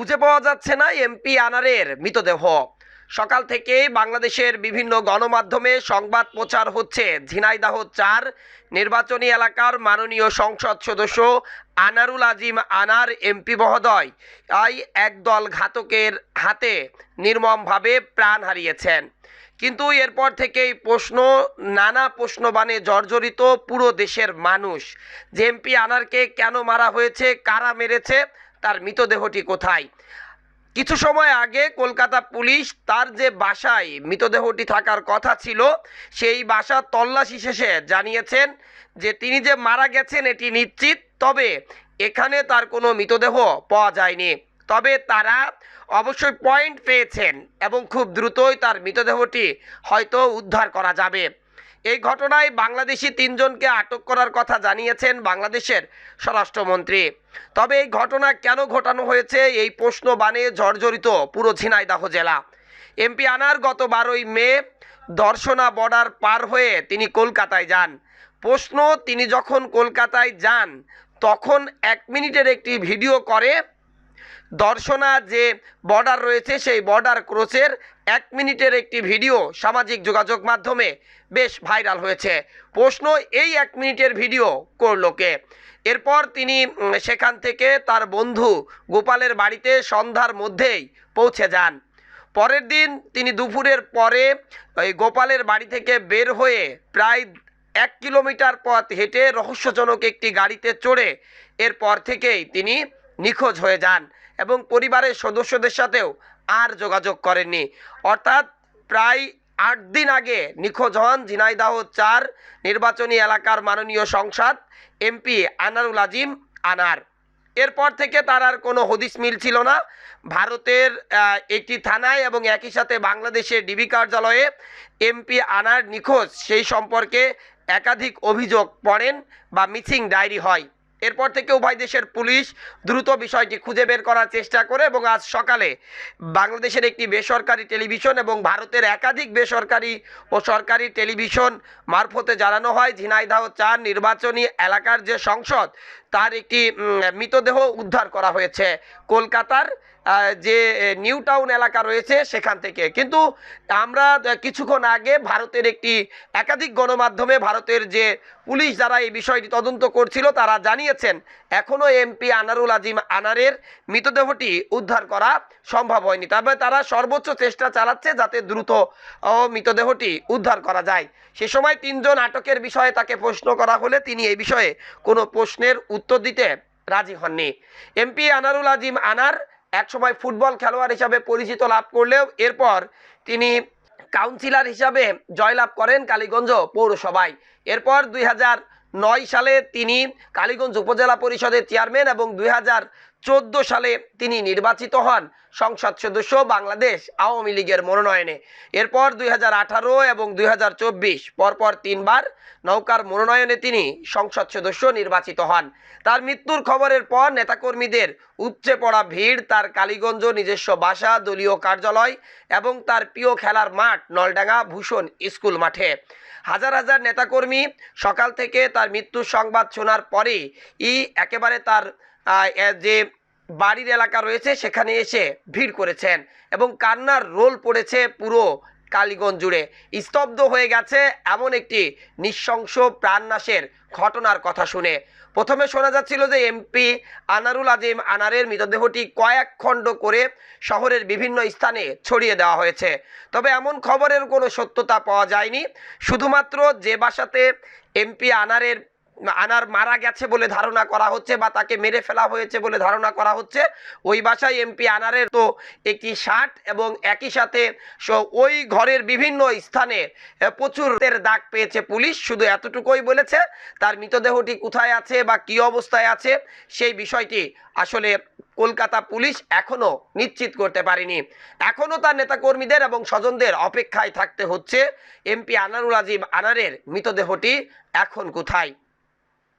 খুঁজে পাওয়া যাচ্ছে না এমপি আনারের মৃতদেহ। সকাল থেকেই বাংলাদেশের বিভিন্ন গণমাধ্যমে সংবাদ প্রচার হচ্ছে। ঝিনাইদাহ চার নির্বাচনী এলাকার মাননীয় সংসদ সদস্য আনারুল আজিম আনার এমপি মহোদয় আই একদল ঘাতকের হাতে নির্মমভাবে প্রাণ হারিয়েছেন। কিন্তু এরপর থেকেই প্রশ্ন, নানা প্রশ্নবাণে জর্জরিত পুরো দেশের মানুষ। যে এমপি আনারকে কেন মারা হয়েছে, কারা মেরেছে তার মৃতদেহটি কোথায়? কিছু সময় আগে কলকাতা পুলিশ তার যে বাসায় মৃতদেহটি থাকার কথা ছিল, সেই বাসা তল্লাশি শেষে জানিয়েছেন যে তিনি যে মারা গেছেন এটি নিশ্চিত, তবে এখানে তার কোনো মৃতদেহ পাওয়া যায়নি। তবে তারা অবশ্যই পয়েন্ট পেয়েছেন এবং খুব দ্রুতই তার মৃতদেহটি হয়তো উদ্ধার করা যাবে। এই ঘটনায় বাংলাদেশি তিনজনকে আটক করার কথা জানিয়েছেন বাংলাদেশের স্বরাষ্ট্রমন্ত্রী। তবে এই ঘটনা কেন ঘটানো হয়েছে এই প্রশ্ন বানে জর্জরিত পুরো ঝিনাইদাহ জেলা। এমপি আনার গত বারোই মে দর্শনা বর্ডার পার হয়ে তিনি কলকাতায় যান। প্রশ্ন, তিনি যখন কলকাতায় যান, তখন এক মিনিটের একটি ভিডিও করে দর্শনা যে বর্ডার রয়েছে, সেই বর্ডার ক্রসের এক মিনিটের একটি ভিডিও সামাজিক যোগাযোগ মাধ্যমে বেশ ভাইরাল হয়েছে। প্রশ্ন, এই এক মিনিটের ভিডিও করল কে? এরপর তিনি সেখান থেকে তার বন্ধু গোপালের বাড়িতে সন্ধ্যার মধ্যেই পৌঁছে যান। পরের দিন তিনি দুপুরের পরে ওই গোপালের বাড়ি থেকে বের হয়ে প্রায় এক কিলোমিটার পথ হেঁটে রহস্যজনক একটি গাড়িতে চড়ে এরপর থেকেই তিনি নিখোঁজ হয়ে যান এবং পরিবারের সদস্যদের সাথেও আর যোগাযোগ করেননি। অর্থাৎ প্রায় আট দিন আগে নিখোঁজ হন ঝিনাইদাহ চার নির্বাচনী এলাকার মাননীয় সংসদ এমপি আনারুল আজিম আনার। এরপর থেকে তার আর কোনো হদিস মিল ছিল না। ভারতের একটি থানায় এবং একই সাথে বাংলাদেশের ডিবি কার্যালয়ে এমপি আনার নিখোঁজ সেই সম্পর্কে একাধিক অভিযোগ পড়েন বা মিসিং ডায়েরি হয়। এরপর থেকে উভয় দেশের পুলিশ দ্রুত বিষয়টি খুঁজে বের করার চেষ্টা করে এবং আজ সকালে বাংলাদেশের একটি বেসরকারি টেলিভিশন এবং ভারতের একাধিক বেসরকারি ও সরকারি টেলিভিশন মারফতে জানানো হয়, ঝিনাইদাহ চার নির্বাচনী এলাকার যে সংসদ তার একটি মৃতদেহ উদ্ধার করা হয়েছে। কলকাতার যে নিউ টাউন এলাকা রয়েছে, সেখান থেকে। কিন্তু আমরা কিছুক্ষণ আগে ভারতের একটি একাধিক গণমাধ্যমে ভারতের যে পুলিশ যারা এই বিষয়টি তদন্ত করছিল, তারা জানিয়েছেন এখনও এমপি আনারুল আজিম আনারের মৃতদেহটি উদ্ধার করা সম্ভব হয়নি। তবে তারা সর্বোচ্চ চেষ্টা চালাচ্ছে যাতে দ্রুত মৃতদেহটি উদ্ধার করা যায়। সে সময় তিনজন আটকের বিষয়ে তাকে প্রশ্ন করা হলে তিনি এই বিষয়ে কোনো প্রশ্নের উত্তর দিতে রাজি হননি। এমপি আনারুল আজিম আনার একসময় ফুটবল খেলোয়াড় হিসাবে পরিচিত লাভ করলেও এরপর তিনি কাউন্সিলর হিসাবে জয়লাভ করেন কালীগঞ্জ পৌরসভায়। এরপর দুই নয় সালে তিনি কালীগঞ্জ উপজেলা পরিষদের চেয়ারম্যান এবং দুই হাজার চোদ্দ সালে তিনি নির্বাচিত হন সংসদ সদস্য বাংলাদেশ আওয়ামী লীগের মনোনয়নে। এরপর দুই হাজার আঠারো এবং দুই হাজার চব্বিশ পরপর তিনবার নৌকার মনোনয়নে তিনি সংসদ সদস্য নির্বাচিত হন। তার মৃত্যুর খবরের পর নেতাকর্মীদের উপচে পড়া ভিড়, তার কালীগঞ্জ নিজস্ব বাসা, দলীয় কার্যালয় এবং তার প্রিয় খেলার মাঠ নলডাঙ্গা ভূষণ স্কুল মাঠে। হাজার হাজার নেতাকর্মী সকাল থেকে তার মৃত্যুর সংবাদ শোনার পরে ই একেবারে তার যে বাড়ির এলাকা রয়েছে, সেখানে এসে ভিড় করেছেন এবং কান্নার রোল পড়েছে পুরো কালীগঞ্জ জুড়ে। স্তব্ধ হয়ে গেছে এমন একটি নিঃশংস প্রাণনাশের ঘটনার কথা শুনে। প্রথমে শোনা যাচ্ছিল যে এমপি আনারুল আজিম আনারের মৃতদেহটি কয়েক খণ্ড করে শহরের বিভিন্ন স্থানে ছড়িয়ে দেওয়া হয়েছে। তবে এমন খবরের কোনো সত্যতা পাওয়া যায়নি। শুধুমাত্র যে বাসাতে এমপি আনারের আনার মারা গেছে বলে ধারণা করা হচ্ছে বা তাকে মেরে ফেলা হয়েছে বলে ধারণা করা হচ্ছে। ওই বাসায় এমপি আনারের তো একটি শার্ট এবং একই সাথে ওই ঘরের বিভিন্ন স্থানে প্রচুর দাগ পেয়েছে পুলিশ, শুধু এতটুকুই বলেছে। তার মৃতদেহটি কোথায় আছে বা কী অবস্থায় আছে সেই বিষয়টি আসলে কলকাতা পুলিশ এখনও নিশ্চিত করতে পারেনি। এখনও তার নেতাকর্মীদের এবং স্বজনদের অপেক্ষায় থাকতে হচ্ছে। এমপি আনারুল আজিম আনারের মৃতদেহটি এখন কোথায়?